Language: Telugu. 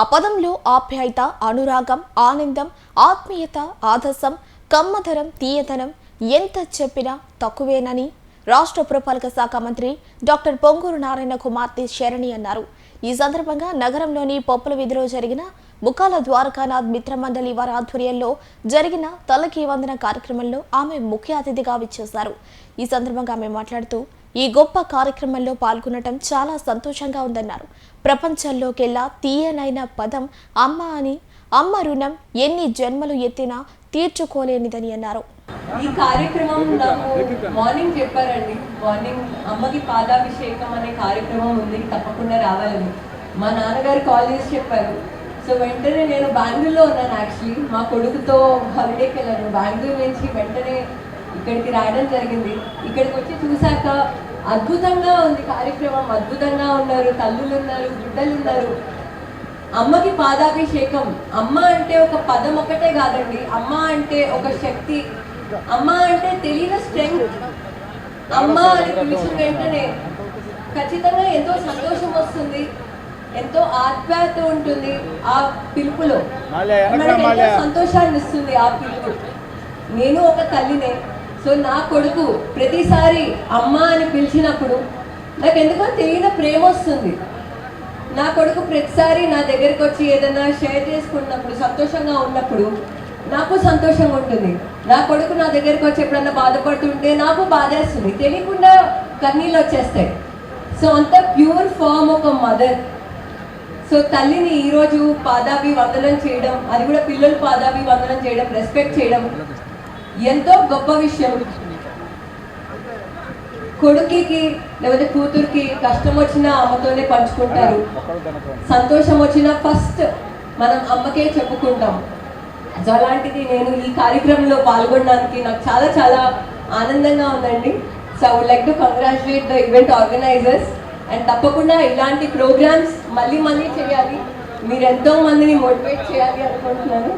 ఆ పదంలో ఆప్యాయత అనురాగం ఆనందం ఆత్మీయత ఆదర్శం కమ్మధరం తీయధనం ఎంత చెప్పినా తక్కువేనని రాష్ట్ర పురపాలక శాఖ మంత్రి డాక్టర్ పొంగూరు నారాయణ కుమార్తె శరణి అన్నారు. ఈ సందర్భంగా నగరంలోని పొప్పల వీధిలో జరిగిన ముఖాల ద్వారకానాథ్ మిత్రమండలి వారి ఆధ్వర్యంలో జరిగిన తలకి వందన కార్యక్రమంలో ఆమె ముఖ్య అతిథిగా విచ్చేశారు. ఈ సందర్భంగా ఆమె మాట్లాడుతూ ఈ గొప్ప కార్యక్రమంలో పాల్గొనటం చాలా సంతోషంగా ఉందన్నారు. ప్రపంచంలోకెల్లా తీయనైన పదం అమ్మ అని అమ్మ రుణం ఎన్ని జన్మలు ఎత్తినా తీర్చుకోలేనిదని అన్నారు. ఈ కార్యక్రమం నాకు మార్నింగ్ చెప్పారండి. మార్నింగ్ అమ్మకి పాదాభిషేకం అనే కార్యక్రమం ఉంది తప్పకుండా రావాలని. మా నాన్నగారు కాల్ చేసి చెప్పారు. సో వెంటనే నేను బెంగళూరులో ఉన్నాను యాక్చువల్లీ. మా కొడుకుతో హాలిడేకి వెళ్ళాను. బెంగళూరు నుంచి వెంటనే ఇక్కడికి రావడం జరిగింది. ఇక్కడికి వచ్చి చూశాక అద్భుతంగా ఉంది కార్యక్రమం. అద్భుతంగా ఉన్నారు. తల్లులు ఉన్నారు బిడ్డలు ఉన్నారు. అమ్మకి పాదాభిషేకం. అమ్మ అంటే ఒక పదం ఒకటే కాదండి. అమ్మ అంటే ఒక శక్తి. అమ్మ అంటే తెలియని స్ట్రెంగ్త్ అమ్మ అని పిలిచిన వెంటనే ఖచ్చితంగా ఎంతో సంతోషం వస్తుంది ఎంతో ఆప్యాయత ఉంటుంది ఆ పిలుపులో. మనకి సంతోషాన్ని ఇస్తుంది ఆ పిలుపు. నేను ఒక తల్లినే సో నా కొడుకు ప్రతిసారి అమ్మ అని పిలిచినప్పుడు నాకు ఎందుకో తెలియని ప్రేమ వస్తుంది. నా కొడుకు ప్రతిసారి నా దగ్గరికి వచ్చి ఏదైనా షేర్ చేసుకున్నప్పుడు సంతోషంగా ఉన్నప్పుడు నాకు సంతోషంగా ఉంటుంది. నా కొడుకు నా దగ్గరికి వచ్చి ఎప్పుడన్నా బాధపడుతుంటే నాకు బాధేస్తుంది. తెలియకుండా కన్నీళ్ళు వచ్చేస్తాయి. సో అంత ప్యూర్ ఫామ్ ఒక మదర్. సో తల్లిని ఈరోజు పాదాభి వందనం చేయడం అది కూడా పిల్లలు పాదాభి వందనం చేయడం రెస్పెక్ట్ చేయడం ఎంతో గొప్ప విషయం. కొడుకుకి లేకపోతే కూతురికి కష్టం వచ్చినా అమ్మతోనే పంచుకుంటారు. సంతోషం వచ్చినా ఫస్ట్ మనం అమ్మకే చెప్పుకుంటాం. సో అలాంటిది నేను ఈ కార్యక్రమంలో పాల్గొనడానికి నాకు చాలా చాలా ఆనందంగా ఉందండి. So I would like to congratulate the event organizers and తప్పకుండా ఇలాంటి ప్రోగ్రామ్స్ మళ్ళీ మళ్ళీ చేయాలి. మీరు ఎంతో మందిని మోటివేట్ చేయాలి అనుకుంటున్నాను.